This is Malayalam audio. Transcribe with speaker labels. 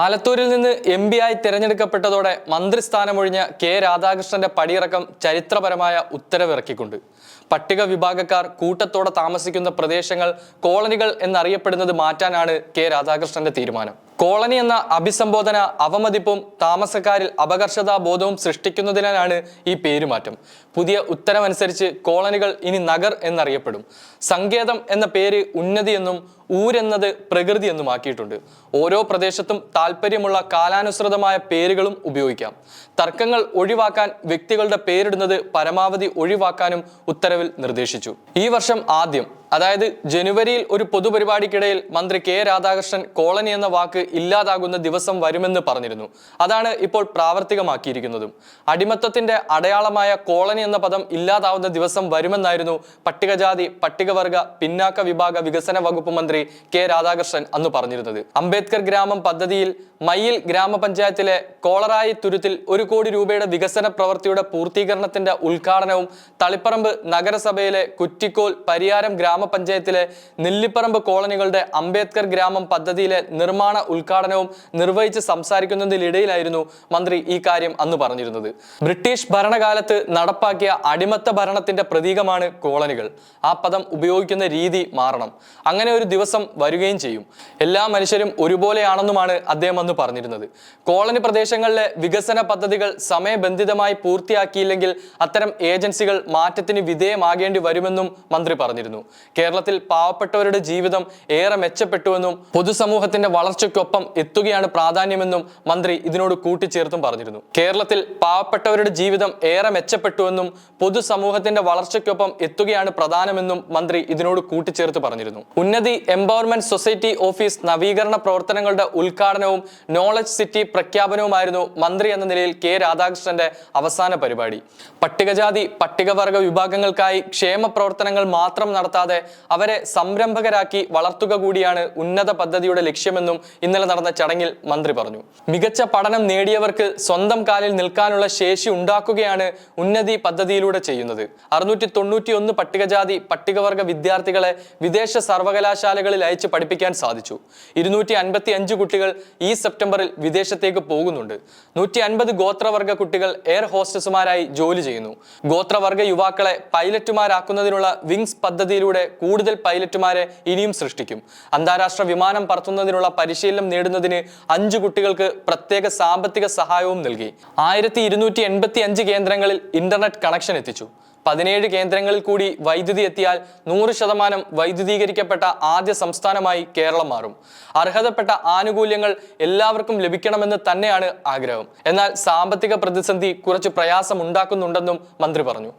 Speaker 1: ആലത്തൂരിൽ നിന്ന് എം ആയി തിരഞ്ഞെടുക്കപ്പെട്ടതോടെ മന്ത്രിസ്ഥാനമൊഴിഞ്ഞ കെ രാധാകൃഷ്ണന്റെ പടിയിറക്കം ചരിത്രപരമായ ഉത്തരവിറക്കിക്കൊണ്ട്. പട്ടിക വിഭാഗക്കാർ കൂട്ടത്തോടെ താമസിക്കുന്ന പ്രദേശങ്ങൾ കോളനികൾ എന്നറിയപ്പെടുന്നത് മാറ്റാനാണ് കെ രാധാകൃഷ്ണന്റെ തീരുമാനം. കോളനി എന്ന അഭിസംബോധന അവമതിപ്പും താമസക്കാരിൽ അപകർഷതാ ബോധവും സൃഷ്ടിക്കുന്നതിനാണ് ഈ പേരുമാറ്റം. പുതിയ ഉത്തരമനുസരിച്ച് കോളനികൾ ഇനി നഗർ എന്നറിയപ്പെടും. സങ്കേതം എന്ന പേര് ഉന്നതി എന്നും ഊരെന്നത് പ്രകൃതി എന്നും ആക്കിയിട്ടുണ്ട്. ഓരോ പ്രദേശത്തും താല്പര്യമുള്ള കാലാനുസൃതമായ പേരുകളും ഉപയോഗിക്കാം. തർക്കങ്ങൾ ഒഴിവാക്കാൻ വ്യക്തികളുടെ പേരിടുന്നത് പരമാവധി ഒഴിവാക്കാനും ഉത്തരവിൽ നിർദ്ദേശിച്ചു. ഈ വർഷം ആദ്യം അതായത് ജനുവരിയിൽ ഒരു പൊതുപരിപാടിക്കിടയിൽ മന്ത്രി കെ രാധാകൃഷ്ണൻ കോളനി എന്ന വാക്ക് ഇല്ലാതാകുന്ന ദിവസം വരുമെന്ന് പറഞ്ഞിരുന്നു. അതാണ് ഇപ്പോൾ പ്രാവർത്തികമാക്കിയിരിക്കുന്നതും. അടിമത്തത്തിന്റെ അടയാളമായ കോളനി എന്ന പദം ഇല്ലാതാവുന്ന ദിവസം വരുമെന്നായിരുന്നു പട്ടികജാതി പട്ടികവർഗ പിന്നാക്ക വിഭാഗ വികസന വകുപ്പ് മന്ത്രി കെ രാധാകൃഷ്ണൻ അന്ന് പറഞ്ഞിരുന്നത്. അംബേദ്കർ ഗ്രാമം പദ്ധതിയിൽ മയ്യിൽ ഗ്രാമപഞ്ചായത്തിലെ കോളറായി തുരുത്തിൽ ഒരു കോടി രൂപയുടെ വികസന പ്രവൃത്തിയുടെ പൂർത്തീകരണത്തിന്റെ ഉദ്ഘാടനവും തളിപ്പറമ്പ് നഗരസഭയിലെ കുറ്റിക്കോൽ പരിയാരം ഗ്രാമപഞ്ചായത്തിലെ നെല്ലിപ്പറമ്പ് കോളനികളുടെ അംബേദ്കർ ഗ്രാമം പദ്ധതിയിലെ നിർമ്മാണ ഉദ്ഘാടനവും നിർവഹിച്ച് സംസാരിക്കുന്നതിനിടയിലായിരുന്നു മന്ത്രി ഈ കാര്യം അന്ന് പറഞ്ഞിരുന്നത്. ബ്രിട്ടീഷ് ഭരണകാലത്ത് നടപ്പാക്കിയ അടിമത്ത ഭരണത്തിന്റെ പ്രതീകമാണ് കോളനികൾ. ആ പദം ഉപയോഗിക്കുന്ന രീതി മാറണം. അങ്ങനെ ഒരു ദിവസം വരികയും ചെയ്യും. എല്ലാ മനുഷ്യരും ഒരുപോലെയാണെന്നുമാണ് അദ്ദേഹം അന്ന് പറഞ്ഞിരുന്നത്. കോളനി പ്രദേശങ്ങളിലെ വികസന പദ്ധതികൾ സമയബന്ധിതമായി പൂർത്തിയാക്കിയില്ലെങ്കിൽ അത്തരം ഏജൻസികൾ മാറ്റത്തിന് വിധേയമാകേണ്ടി വരുമെന്നും മന്ത്രി പറഞ്ഞിരുന്നു. കേരളത്തിൽ പാവപ്പെട്ടവരുടെ ജീവിതം ഏറെ മെച്ചപ്പെട്ടുവെന്നും പൊതുസമൂഹത്തിന്റെ വളർച്ചയ്ക്കൊപ്പം എത്തുകയാണ് പ്രാധാന്യമെന്നും മന്ത്രി ഇതിനോട് കൂട്ടിച്ചേർത്തും പറഞ്ഞിരുന്നു. കേരളത്തിൽ പാവപ്പെട്ടവരുടെ ജീവിതം ഏറെ മെച്ചപ്പെട്ടുവെന്നും പൊതുസമൂഹത്തിന്റെ വളർച്ചയ്ക്കൊപ്പം എത്തുകയാണ് പ്രധാനമെന്നും മന്ത്രി ഇതിനോട് കൂട്ടിച്ചേർത്ത് പറഞ്ഞിരുന്നു. ഉന്നതി എംപവർമെന്റ് സൊസൈറ്റി ഓഫീസ് നവീകരണ പ്രവർത്തനങ്ങളുടെ ഉദ്ഘാടനവും നോളജ് സിറ്റി പ്രഖ്യാപനവുമായിരുന്നു മന്ത്രി എന്ന നിലയിൽ കെ രാധാകൃഷ്ണന്റെ അവസാന പരിപാടി. പട്ടികജാതി പട്ടികവർഗ വിഭാഗങ്ങൾക്കായി ക്ഷേമ പ്രവർത്തനങ്ങൾ മാത്രം നടത്താതെ അവരെ സംരംഭകരാക്കി വളർത്തുക കൂടിയാണ് ഉന്നത പദ്ധതിയുടെ ലക്ഷ്യമെന്നും ഇന്നലെ നടന്ന ചടങ്ങിൽ മന്ത്രി പറഞ്ഞു. മികച്ച പഠനം നേടിയവർക്ക് സ്വന്തം കാലിൽ നിൽക്കാനുള്ള ശേഷി ഉണ്ടാക്കുകയാണ് ഉന്നതി പദ്ധതിയിലൂടെ ചെയ്യുന്നത്. അറുന്നൂറ്റി തൊണ്ണൂറ്റി ഒന്ന് പട്ടികജാതി പട്ടികവർഗ വിദ്യാർത്ഥികളെ വിദേശ സർവകലാശാലകളിൽ അയച്ച് പഠിപ്പിക്കാൻ സാധിച്ചു. ഇരുന്നൂറ്റി അൻപത്തി അഞ്ച് കുട്ടികൾ ഈ സെപ്റ്റംബറിൽ വിദേശത്തേക്ക് പോകുന്നുണ്ട്. നൂറ്റി അൻപത് ഗോത്രവർഗ കുട്ടികൾ എയർ ഹോസ്റ്റസുമാരായി ജോലി ചെയ്യുന്നു. ഗോത്രവർഗ യുവാക്കളെ പൈലറ്റുമാരാക്കുന്നതിനുള്ള വിങ്സ് പദ്ധതിയിലൂടെ കൂടുതൽ പൈലറ്റുമാരെ ഇനിയും സൃഷ്ടിക്കും. അന്താരാഷ്ട്ര വിമാനം പറത്തുന്നതിനുള്ള പരിശീലനം നേടുന്നതിന് അഞ്ച് കുട്ടികൾക്ക് പ്രത്യേക സാമ്പത്തിക സഹായവും നൽകി. ആയിരത്തി ഇരുന്നൂറ്റി എൺപത്തി അഞ്ച് കേന്ദ്രങ്ങളിൽ ഇന്റർനെറ്റ് കണക്ഷൻ എത്തിച്ചു. പതിനേഴ് കേന്ദ്രങ്ങളിൽ കൂടി വൈദ്യുതി എത്തിയാൽ നൂറ് ശതമാനം വൈദ്യുതീകരിക്കപ്പെട്ട ആദ്യ സംസ്ഥാനമായി കേരളം മാറും. അർഹതപ്പെട്ട ആനുകൂല്യങ്ങൾ എല്ലാവർക്കും ലഭിക്കണമെന്ന് തന്നെയാണ് ആഗ്രഹം. എന്നാൽ സാമ്പത്തിക പ്രതിസന്ധി കുറച്ച് പ്രയാസം ഉണ്ടാക്കുന്നുണ്ടെന്നും മന്ത്രി പറഞ്ഞു.